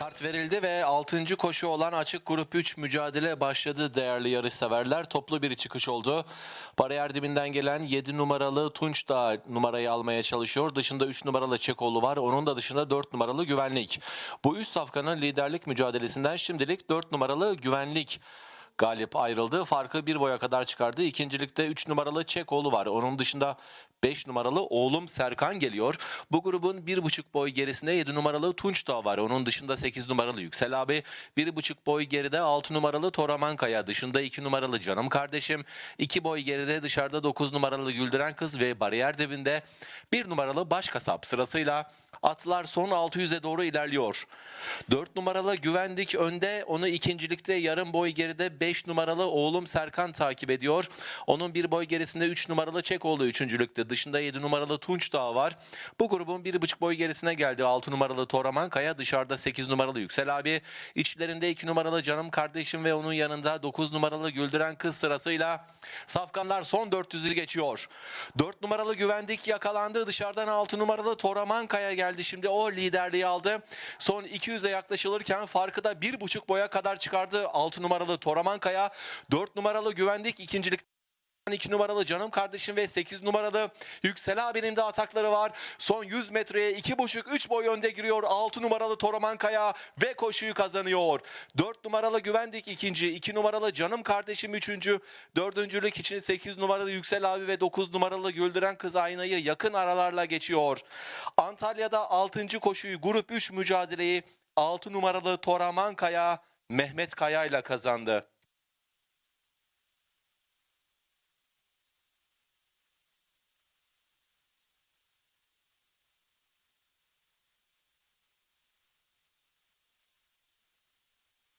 Start verildi ve 6. koşu olan açık grup 3 mücadele başladı değerli yarışseverler. Toplu bir çıkış oldu. Bariyer dibinden gelen 7 numaralı Tunç da numarayı almaya çalışıyor. Dışında 3 numaralı Çekoğlu var. Onun da dışında 4 numaralı Güvenlik. Bu üç safkanın liderlik mücadelesinden şimdilik 4 numaralı Güvenlik galip ayrıldı. Farkı bir boya kadar çıkardı. İkincilikte 3 numaralı Çekoğlu var. Onun dışında 5 numaralı oğlum Serkan geliyor. Bu grubun 1,5 boy gerisinde 7 numaralı Tunç Dağ var. Onun dışında 8 numaralı Yüksel abi. 1,5 boy geride 6 numaralı Toraman Kaya. Dışında 2 numaralı Canım Kardeşim. 2 boy geride dışarıda 9 numaralı Güldüren Kız ve bariyer dibinde 1 numaralı Baş Kasap sırasıyla atlar son 600'e doğru ilerliyor. 4 numaralı Güvendik önde. Onu ikincilikte yarım boy geride 5 numaralı oğlum Serkan takip ediyor. Onun bir boy gerisinde 3 numaralı Çekoğlu üçüncülükte. Dışında 7 numaralı Tunç Dağı var. Bu grubun 1,5 boy gerisine geldi. 6 numaralı Toraman Kaya. Dışarıda 8 numaralı Yüksel abi. İçlerinde 2 numaralı Canım Kardeşim ve onun yanında 9 numaralı Güldüren Kız sırasıyla Safkanlar son 400'ü geçiyor. 4 numaralı Güvendik yakalandı. Dışarıdan 6 numaralı Toraman Kaya geldi. Şimdi o liderliği aldı. Son 200'e yaklaşılırken farkı da 1,5 boya kadar çıkardı. 6 numaralı Toraman Kaya. 4 numaralı Güvendik ikincilik 2 numaralı Canım Kardeşim ve 8 numaralı Yüksel abinin de atakları var. Son 100 metreye 2,5-3 boy önde giriyor 6 numaralı Toraman Kaya ve koşuyu kazanıyor. 4 numaralı Güvendik ikinci, 2 numaralı Canım Kardeşim üçüncü, dördüncülük için 8 numaralı Yüksel abi ve 9 numaralı Güldüren Kız Aynayı yakın aralarla geçiyor. Antalya'da 6. koşuyu grup 3 mücadeleyi 6 numaralı Toraman Kaya Mehmet Kaya ile kazandı.